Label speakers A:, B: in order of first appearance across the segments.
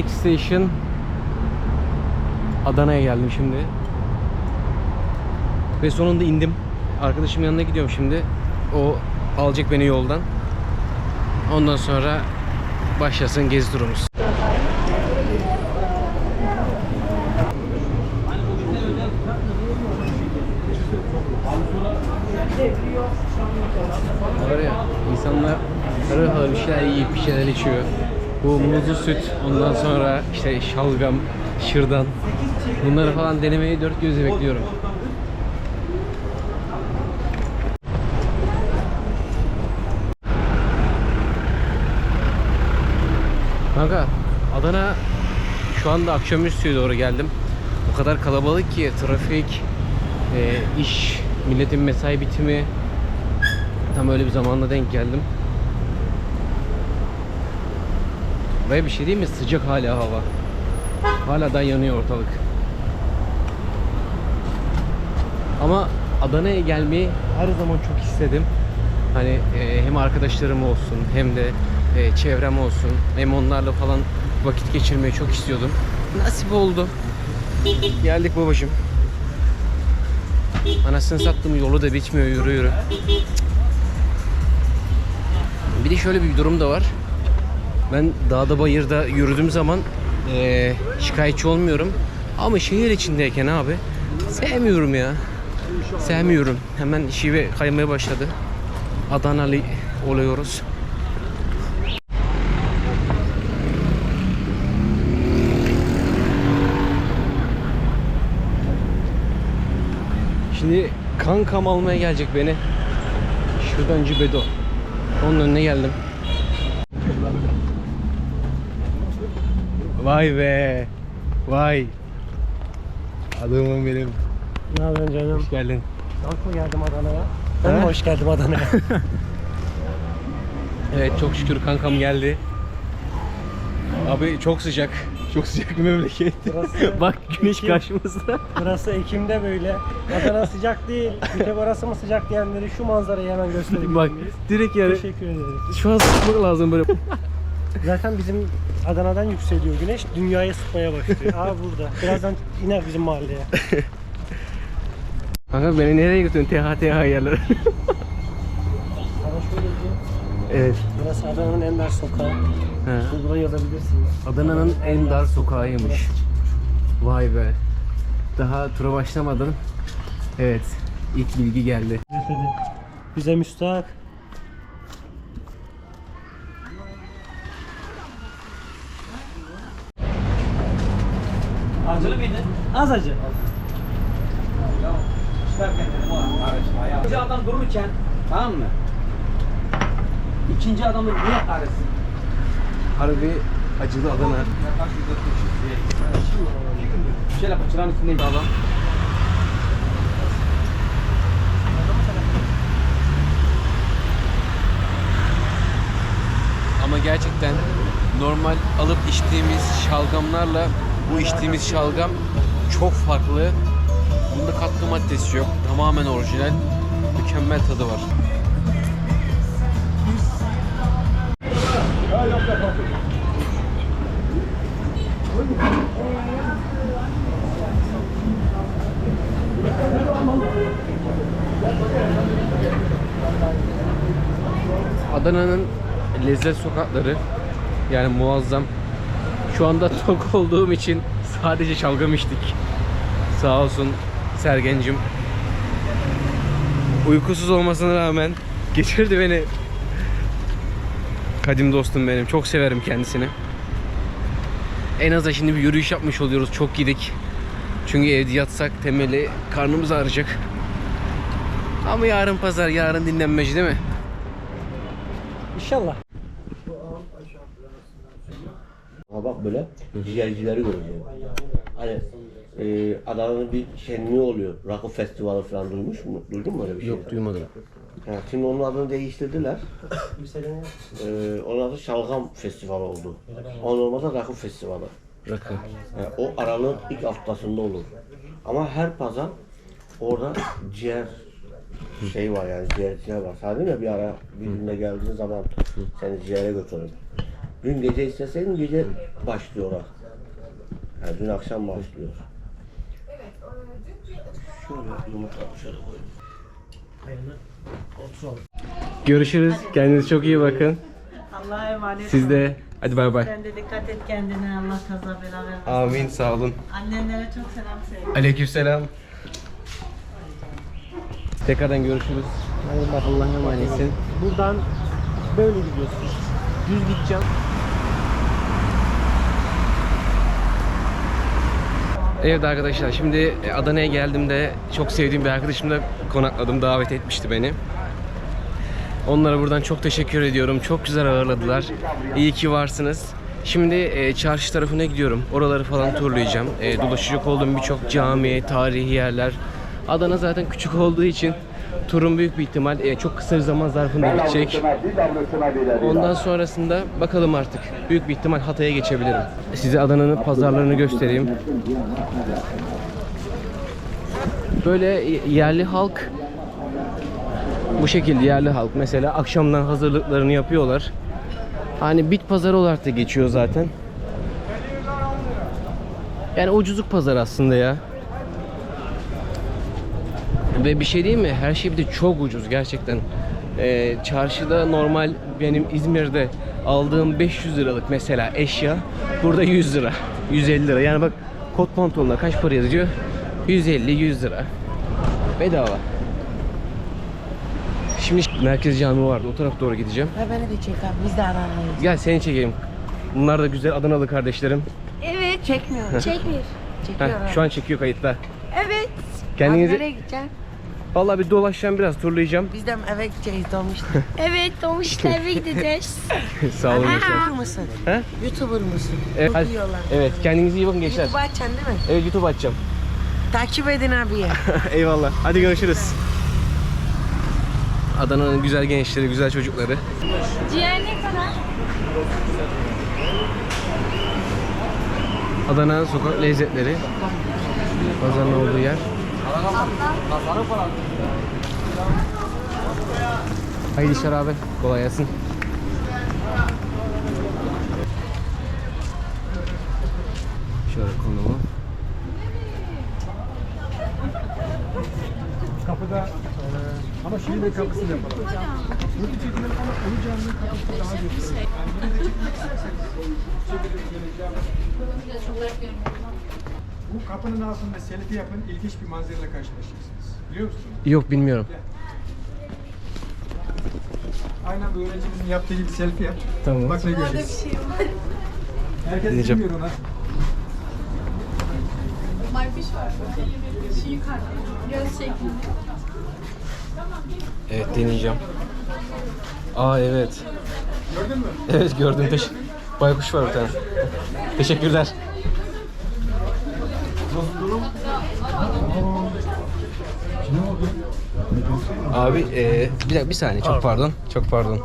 A: Next station Adana'ya geldim şimdi. Ve sonunda indim. Arkadaşımın yanına gidiyorum şimdi. O alacak beni yoldan. Ondan sonra başlasın gezi turumuz. Var ya insanlar harıl bir şeyler yiyip bir şeyler içiyor. Bu muzlu süt, ondan sonra işte şalgam, şırdan. Bunları falan denemeyi dört gözle bekliyorum. Kanka Adana şu anda akşamüstüye doğru geldim. O kadar kalabalık ki trafik, e, iş, milletin mesai bitimi tam öyle bir zamanda denk geldim. Ve bir şey değil mi? Sıcak hala hava. Hala da yanıyor ortalık. Ama Adana'ya gelmeyi her zaman çok istedim. Hani e, hem arkadaşlarım olsun hem de e, çevrem olsun hem onlarla falan vakit geçirmeyi çok istiyordum. Nasip oldu. Geldik babacığım. Anasını sattım yolu da bitmiyor yürü yürü. Bir de şöyle bir durum da var. Ben dağda bayırda yürüdüğüm zaman eee, şikayetçi olmuyorum. Ama şehir içindeyken abi sevmiyorum ya. Sevmiyorum. Hemen şive kaymaya başladı. Adanalı oluyoruz. Şimdi kankam almaya gelecek beni. Şırdancı Bedo. Onun önüne geldim. Vay be. Vay. Adamım benim.
B: Ne yapıyorsun canım?
A: Hoş geldin.
B: Nasıl geldim Adana'ya? Ben de hoş geldim Adana'ya.
A: Evet çok şükür kankam geldi. Abi çok sıcak. Çok sıcak bir memleket.
B: Burası
A: Bak güneş
B: Ekim.
A: karşımızda.
B: Burası Ekim'de böyle. Adana sıcak değil. Bir tek orası mı sıcak diyenleri şu manzarayı hemen gösterebilir
A: Bak direkt yani
B: Teşekkür ederiz.
A: şu an sıkmak lazım böyle.
B: Zaten bizim Adana'dan yükseliyor güneş. Dünyayı ısıtmaya başlıyor. Aa burada. Birazdan iner bizim mahalleye.
A: Kanka beni nereye götürüyorsun? TH TH yerlere.
B: Sana şöyle diyeyim.
A: evet.
B: Burası Adana'nın en dar sokağı.
A: He.
B: Google'a yazabilirsiniz.
A: Adana'nın en dar sokağıymış. Vay be. Daha tura başlamadan. Evet. ilk bilgi geldi.
B: Bize müstahak. Az acı.
C: Adam dururken tamam mı? İkinci adamı niye kahretsin?
A: Harbi acılı Adana.
C: Şöyle bak çırağın üstündeydi adam.
A: Ama gerçekten normal alıp içtiğimiz şalgamlarla bu içtiğimiz şalgam çok farklı. Bunda katkı maddesi yok. Tamamen orijinal. Mükemmel tadı var. Adana'nın lezzet sokakları yani muazzam. Şu anda tok olduğum için sadece şalgam içtik. Sağ olsun Sergencim. Uykusuz olmasına rağmen geçirdi beni. Kadim dostum benim. Çok severim kendisini. En az da şimdi bir yürüyüş yapmış oluyoruz. Çok gidik. Çünkü evde yatsak temeli karnımız ağrıyacak. Ama yarın pazar, yarın dinlenmeci değil mi?
B: İnşallah.
D: Ama bak böyle ciğercileri göreceğim. Hani e, Adana'nın bir şenliği oluyor. Rakı Festivali falan duymuş mu? Duydun mu öyle bir şey?
A: Yok duymadım.
D: Ha, şimdi onun adını değiştirdiler.
B: Yükselenin
D: E, onun adı Şalgam Festivali oldu. Onun olmasa Rakı Festivali.
A: Rakı.
D: Yani o aralığın ilk haftasında olur. Ama her pazar orada ciğer şey var yani ciğerciler var. Sadece ya bir ara bir günde geldiğin zaman seni ciğere götürürüm. Dün gece isteseydin gece başlıyor ha. Yani dün akşam başlıyor. Şöyle yumurta şöyle koyayım.
B: Oturalım.
A: Görüşürüz. Kendinize çok iyi bakın.
E: Allah'a emanet
A: Siz
E: ol.
A: de. Hadi bay bay.
E: Sen de dikkat et kendine. Allah kaza bela vermesin.
A: Amin sağ olun.
E: Annenlere çok selam söyle.
A: Aleykümselam. Tekrardan görüşürüz. Allah'a emanetsin.
B: Buradan böyle gidiyorsun.
A: Düz gideceğim. Evet arkadaşlar şimdi Adana'ya geldiğimde çok sevdiğim bir arkadaşımla konakladım. Davet etmişti beni. Onlara buradan çok teşekkür ediyorum. Çok güzel ağırladılar. İyi ki varsınız. Şimdi e, çarşı tarafına gidiyorum. Oraları falan turlayacağım. E, dolaşacak olduğum birçok cami, tarihi yerler. Adana zaten küçük olduğu için turun büyük bir ihtimal e, çok kısa bir zaman zarfında bitecek. Ondan sonrasında bakalım artık. Büyük bir ihtimal Hatay'a geçebilirim. Size Adana'nın pazarlarını göstereyim. Böyle yerli halk bu şekilde yerli halk mesela akşamdan hazırlıklarını yapıyorlar. Hani bit pazarı olarak da geçiyor zaten. Yani ucuzluk pazarı aslında ya. Ve bir şey değil mi? Her şey bir de çok ucuz gerçekten. Ee, çarşıda normal benim İzmir'de aldığım 500 liralık mesela eşya burada 100 lira. 150 lira. Yani bak kot pantolonuna kaç para yazıyor? 150-100 lira. Bedava. Şimdi merkez cami vardı. O tarafa doğru gideceğim.
E: Ha beni de çek abi. Biz de Adana'yız.
A: Gel seni çekeyim. Bunlar da güzel Adanalı kardeşlerim.
E: Evet. Çekmiyor.
F: Çekmiyor.
E: Çekiyor.
A: Şu an çekiyor kayıtlar.
F: Evet.
A: Kendinizi
E: Nereye gideceksin?
A: Vallahi bir dolaşacağım biraz turlayacağım.
E: Biz de eve gideceğiz dolmuştu.
F: Evet doğmuşta eve gideceğiz.
A: Sağ olun.
E: YouTuber mısın?
A: He?
E: YouTuber mısın?
A: Evet, hadi- evet kendinize iyi bakın gençler.
E: YouTube açacaksın değil mi?
A: Evet YouTube açacağım.
E: Takip edin abiye.
A: Eyvallah. Hadi görüşürüz. Adana'nın güzel gençleri, güzel çocukları.
F: Ciğer ne kadar?
A: Adana sokak lezzetleri. Pazarın olduğu yer. Haydi işler abi. Kolay gelsin. Şöyle konumu.
G: Kapıda e, ama şimdi kapısını yapalım. Burada çekilir ama onu caminin kapısı daha güzel. Yani bunu da çekmek isterseniz çekelim, geleceğim. Bu kapının altında selfie yapın ilginç bir manzarayla karşılaşırsınız. Biliyor musunuz?
A: Yok bilmiyorum.
G: Aynen bu öğrencimizin yaptığı gibi selfie yap.
A: Tamam.
G: Bak ne göreceğiz. Herkes
A: Dinleyeceğim.
G: bilmiyor ona.
F: Göz şeklinde.
A: Evet deneyeceğim. Aa evet.
G: Gördün mü?
A: Evet gördüm. Teş Baykuş var bir tane. Teşekkürler. Abi eee, bir dakika bir saniye çok pardon. Çok pardon.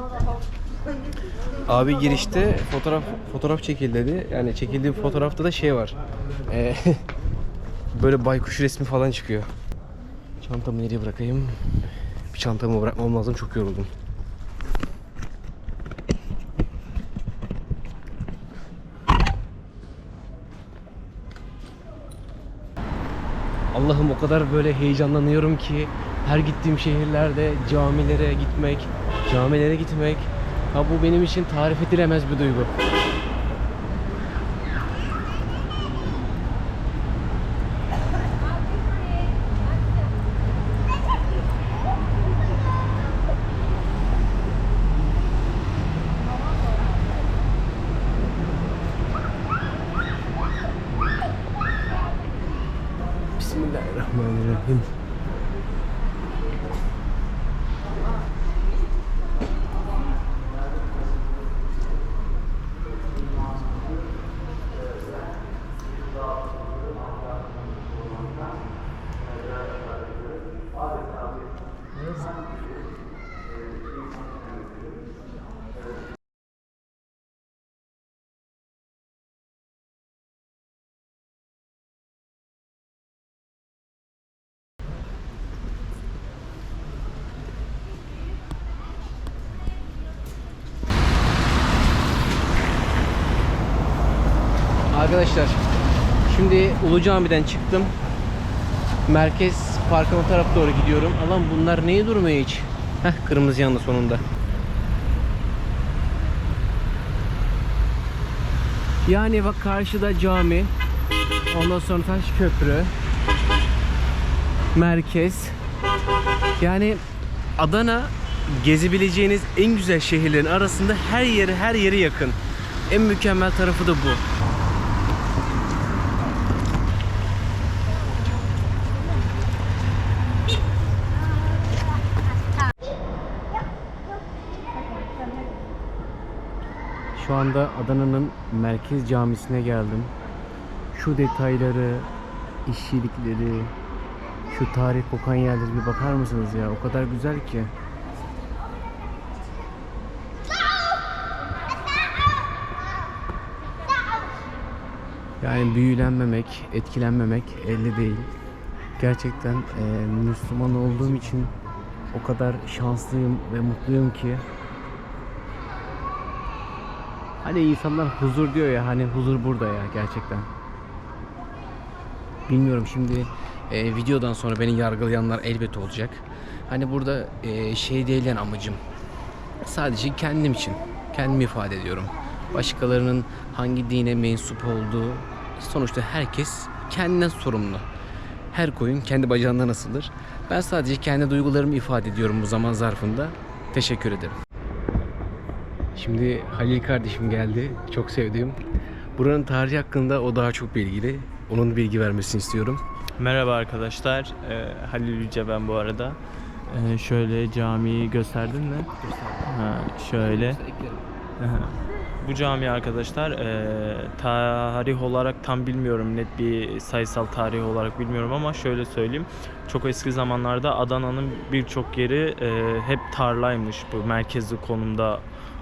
A: Abi girişte fotoğraf fotoğraf çekil dedi. Yani çekildiği fotoğrafta da şey var. Eee, böyle baykuş resmi falan çıkıyor. Çantamı nereye bırakayım? Bir çantamı bırakmam lazım çok yoruldum. Allah'ım o kadar böyle heyecanlanıyorum ki her gittiğim şehirlerde camilere gitmek, camilere gitmek ha bu benim için tarif edilemez bir duygu. Arkadaşlar şimdi Ulu Cami'den çıktım. Merkez parkın o tarafa doğru gidiyorum. Alan bunlar niye durmuyor hiç? Heh kırmızı yandı sonunda. Yani bak karşıda cami. Ondan sonra taş köprü. Merkez. Yani Adana gezebileceğiniz en güzel şehirlerin arasında her yeri her yeri yakın. En mükemmel tarafı da bu. Şu anda Adana'nın merkez camisine geldim. Şu detayları, işçilikleri, şu tarih kokan yerlere bir bakar mısınız ya? O kadar güzel ki. Yani büyülenmemek, etkilenmemek elde değil. Gerçekten eee, Müslüman olduğum için o kadar şanslıyım ve mutluyum ki. Hani insanlar huzur diyor ya hani huzur burada ya gerçekten. Bilmiyorum şimdi e, videodan sonra beni yargılayanlar elbet olacak. Hani burada e, şey değil yani amacım. Sadece kendim için. Kendimi ifade ediyorum. Başkalarının hangi dine mensup olduğu sonuçta herkes kendinden sorumlu. Her koyun kendi bacağından asılır. Ben sadece kendi duygularımı ifade ediyorum bu zaman zarfında. Teşekkür ederim. Şimdi Halil kardeşim geldi. Çok sevdiğim. Buranın tarihi hakkında o daha çok bilgili. Onun bilgi vermesini istiyorum.
H: Merhaba arkadaşlar. Ee, Halil Yüce ben bu arada. Ee, şöyle camiyi gösterdin mi? Ha, şöyle. Bu cami arkadaşlar e, tarih olarak tam bilmiyorum net bir sayısal tarih olarak bilmiyorum ama şöyle söyleyeyim çok eski zamanlarda Adana'nın birçok yeri e, hep tarlaymış bu merkezi konumda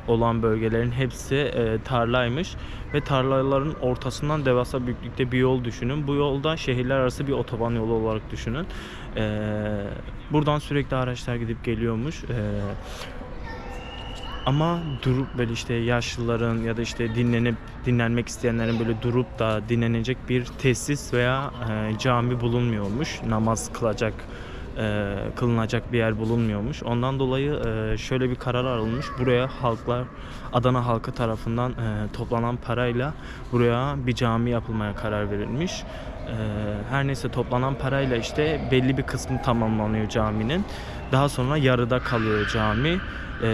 H: olan bölgelerin hepsi e, tarlaymış ve tarlaların ortasından devasa büyüklükte bir yol düşünün. Bu yolda şehirler arası bir otoban yolu olarak düşünün. E, buradan sürekli araçlar gidip geliyormuş. E, ama durup böyle işte yaşlıların ya da işte dinlenip dinlenmek isteyenlerin böyle durup da dinlenecek bir tesis veya e, cami bulunmuyormuş. Namaz kılacak e, kılınacak bir yer bulunmuyormuş. Ondan dolayı e, şöyle bir karar alınmış. Buraya halklar Adana halkı tarafından e, toplanan parayla buraya bir cami yapılmaya karar verilmiş. E, her neyse toplanan parayla işte belli bir kısmı tamamlanıyor caminin. Daha sonra yarıda kalıyor cami. E,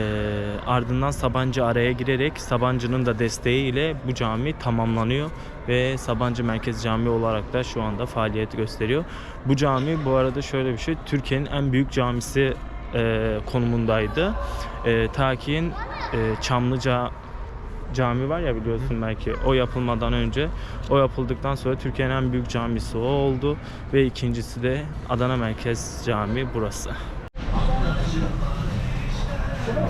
H: ardından Sabancı araya girerek Sabancı'nın da desteğiyle bu cami tamamlanıyor ve Sabancı Merkez Camii olarak da şu anda faaliyet gösteriyor. Bu cami bu arada şöyle bir şey Türkiye'nin en büyük camisi e, konumundaydı. E, e, Çamlıca cami var ya biliyorsun belki o yapılmadan önce o yapıldıktan sonra Türkiye'nin en büyük camisi o oldu ve ikincisi de Adana Merkez Camii burası.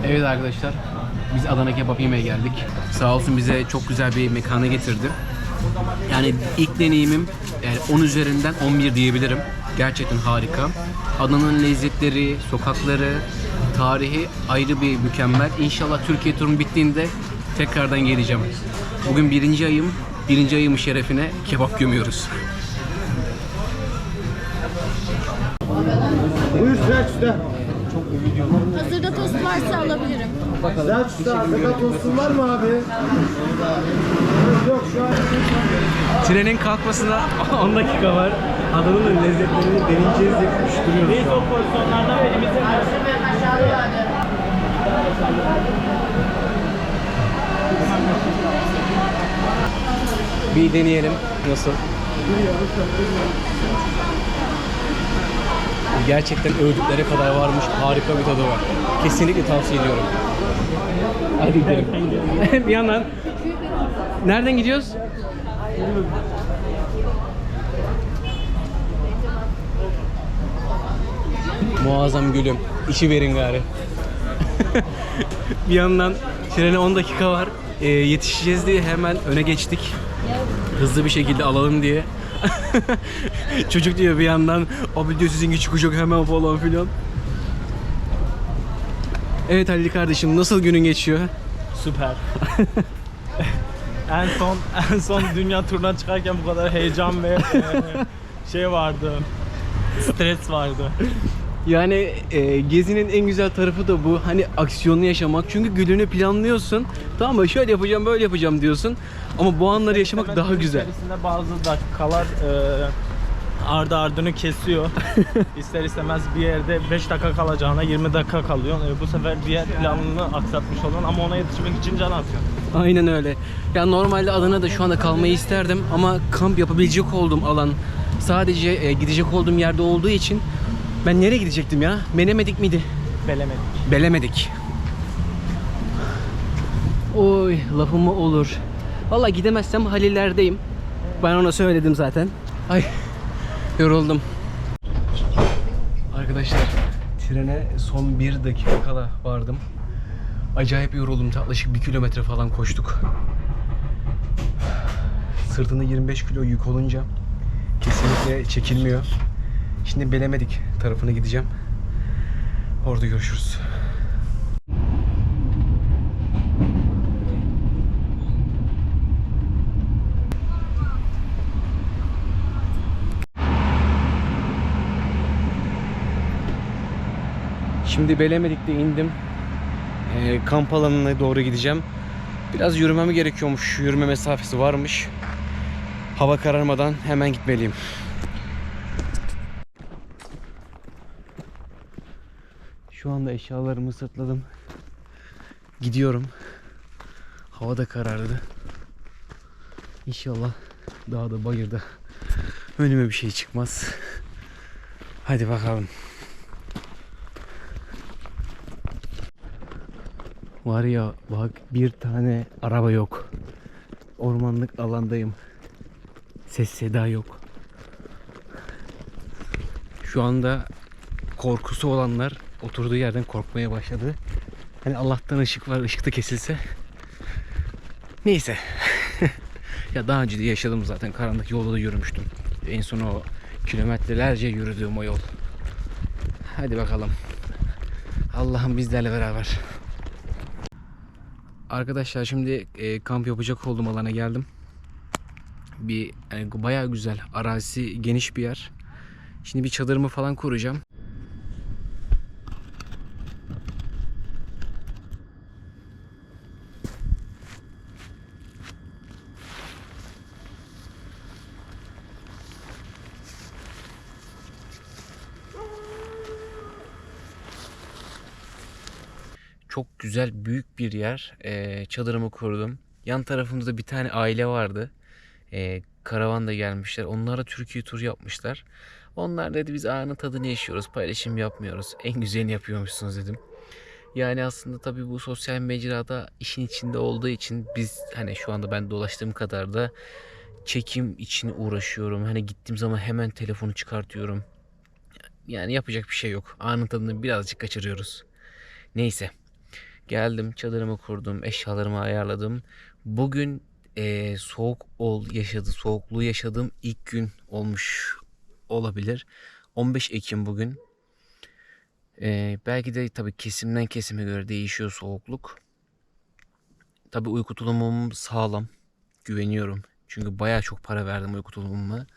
A: Evet arkadaşlar biz Adana kebap yemeye geldik. Sağ olsun bize çok güzel bir mekana getirdi. Yani ilk deneyimim yani 10 üzerinden 11 diyebilirim. Gerçekten harika. Adana'nın lezzetleri, sokakları, tarihi ayrı bir mükemmel. İnşallah Türkiye turum bittiğinde tekrardan geleceğim. Bugün birinci ayım. Birinci ayımın şerefine kebap gömüyoruz.
F: Hazırda tost varsa alabilirim.
A: Trenin kalkmasına 10 dakika var. Adana'nın lezzetlerini deneyeceğiz diye koşturuyoruz şu an. Bir deneyelim nasıl. Gerçekten övdükleri kadar varmış. Harika bir tadı var. Kesinlikle tavsiye ediyorum. Hadi gidelim. bir yandan Nereden gidiyoruz? Muazzam gülüm. İçi verin gari. bir yandan trene 10 dakika var. Ee, yetişeceğiz diye hemen öne geçtik. Hızlı bir şekilde alalım diye. Çocuk diyor bir yandan abi diyor sizinki çıkacak hemen falan filan. Evet Halil kardeşim nasıl günün geçiyor?
H: Süper. En son en son dünya turuna çıkarken bu kadar heyecan ve e, şey vardı. Stres vardı.
A: Yani e, gezinin en güzel tarafı da bu. Hani aksiyonlu yaşamak. Çünkü gününü planlıyorsun. Tamam mı? Şöyle yapacağım, böyle yapacağım diyorsun. Ama bu anları yaşamak
H: Hemen
A: daha
H: gün
A: güzel.
H: içerisinde bazı dakikalar e, ardı ardını kesiyor. İster istemez bir yerde 5 dakika kalacağına 20 dakika kalıyorsun. E, bu sefer diğer planını aksatmış oluyorsun ama ona yetişmek için can atıyorsun.
A: Aynen öyle. Ya normalde Adana'da şu anda kalmayı isterdim ama kamp yapabilecek olduğum alan sadece e, gidecek olduğum yerde olduğu için ben nereye gidecektim ya? Menemedik miydi?
H: Belemedik.
A: Belemedik. Oy lafım mı olur. Vallahi gidemezsem Haliller'deyim. Ben ona söyledim zaten. Ay yoruldum. Arkadaşlar trene son bir dakika kala vardım. Acayip yoruldum. Yaklaşık bir kilometre falan koştuk. Sırtında 25 kilo yük olunca kesinlikle çekilmiyor. Şimdi Belemedik tarafına gideceğim. Orada görüşürüz. Şimdi Belemedik'te indim. Ee, kamp alanına doğru gideceğim. Biraz yürümem gerekiyormuş. Yürüme mesafesi varmış. Hava kararmadan hemen gitmeliyim. Şu anda eşyalarımı sırtladım. Gidiyorum. Hava da karardı. İnşallah dağda bayırda önüme bir şey çıkmaz. Hadi bakalım. Var ya bak bir tane araba yok. Ormanlık alandayım. Ses seda yok. Şu anda korkusu olanlar oturduğu yerden korkmaya başladı. Hani Allah'tan ışık var, ışık da kesilse. Neyse. ya daha önce de yaşadım zaten. Karanlık yolda da yürümüştüm. En son o kilometrelerce yürüdüğüm o yol. Hadi bakalım. Allah'ım bizlerle beraber. Arkadaşlar şimdi e, kamp yapacak olduğum alana geldim. Bir yani bayağı güzel. Arazisi geniş bir yer. Şimdi bir çadırımı falan kuracağım. Çok güzel büyük bir yer. Ee, çadırımı kurdum. Yan tarafımızda bir tane aile vardı. Ee, karavan da gelmişler. Onlara Türkiye tur yapmışlar. Onlar dedi biz anın tadını yaşıyoruz. Paylaşım yapmıyoruz. En güzelini yapıyormuşsunuz dedim. Yani aslında tabii bu sosyal mecrada işin içinde olduğu için biz hani şu anda ben dolaştığım kadar da çekim için uğraşıyorum. Hani gittiğim zaman hemen telefonu çıkartıyorum. Yani yapacak bir şey yok. Anın tadını birazcık kaçırıyoruz. Neyse. Geldim çadırımı kurdum, eşyalarımı ayarladım. Bugün eee, soğuk ol yaşadı, soğukluğu yaşadığım ilk gün olmuş olabilir. 15 Ekim bugün. Eee, belki de tabii kesimden kesime göre değişiyor soğukluk. Tabii uyku tulumum sağlam. Güveniyorum. Çünkü baya çok para verdim uyku tulumuma.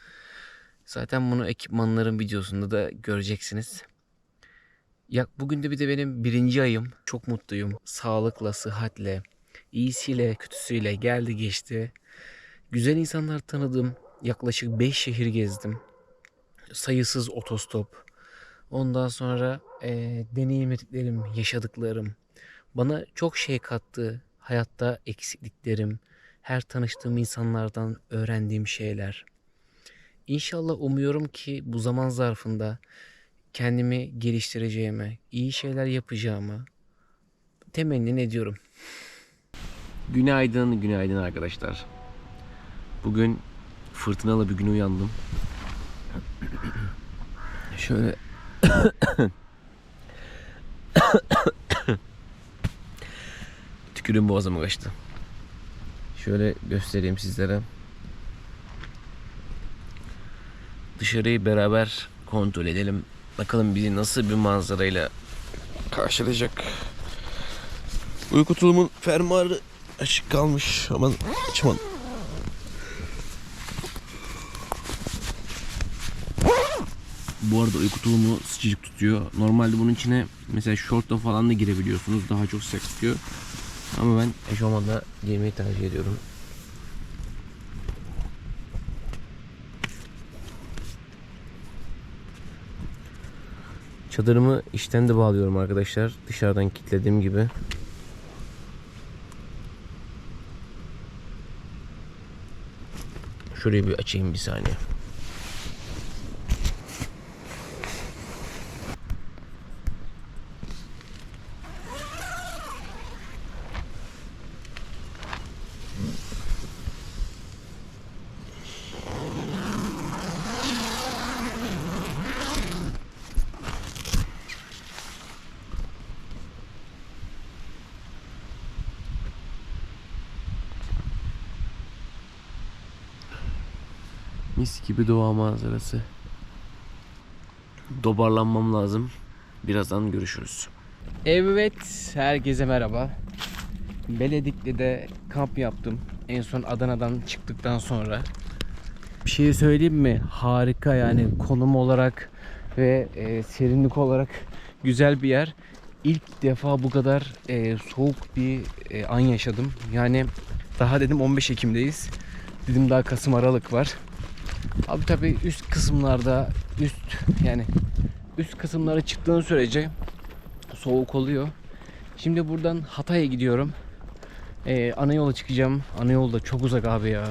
A: Zaten bunu ekipmanların videosunda da göreceksiniz. Ya bugün de bir de benim birinci ayım. Çok mutluyum. Sağlıkla, sıhhatle, iyisiyle, kötüsüyle geldi geçti. Güzel insanlar tanıdım. Yaklaşık 5 şehir gezdim. Sayısız otostop. Ondan sonra eee deneyimlediklerim, yaşadıklarım. Bana çok şey kattı. Hayatta eksikliklerim. Her tanıştığım insanlardan öğrendiğim şeyler. İnşallah umuyorum ki bu zaman zarfında kendimi geliştireceğime, iyi şeyler yapacağıma temenni ediyorum. Günaydın, günaydın arkadaşlar. Bugün fırtınalı bir gün uyandım. Şöyle tükürüğüm boğazıma kaçtı. Şöyle göstereyim sizlere. Dışarıyı beraber kontrol edelim. Bakalım bizi nasıl bir manzarayla karşılayacak. Uyku tulumun fermuarı Açık kalmış ama açmadım. Bu arada uyku tulumu sıcacık tutuyor. Normalde bunun içine mesela şortla falan da girebiliyorsunuz. Daha çok sıcak tutuyor. Ama ben eşofmanla giymeyi tercih ediyorum. Çadırımı içten de bağlıyorum arkadaşlar. Dışarıdan kilitlediğim gibi. Şurayı bir açayım bir saniye. Gibi doğa manzarası. Dobarlanmam lazım. Birazdan görüşürüz. Evet, herkese merhaba. Beledikli'de kamp yaptım. En son Adana'dan çıktıktan sonra. Bir şey söyleyeyim mi? Harika yani konum olarak ve e, serinlik olarak güzel bir yer. İlk defa bu kadar e, soğuk bir e, an yaşadım. Yani daha dedim 15 Ekim'deyiz. Dedim daha Kasım Aralık var. Abi tabi üst kısımlarda üst yani üst kısımlara çıktığın sürece soğuk oluyor. Şimdi buradan Hatay'a gidiyorum. Ee, ana yola çıkacağım. Ana yolda çok uzak abi ya.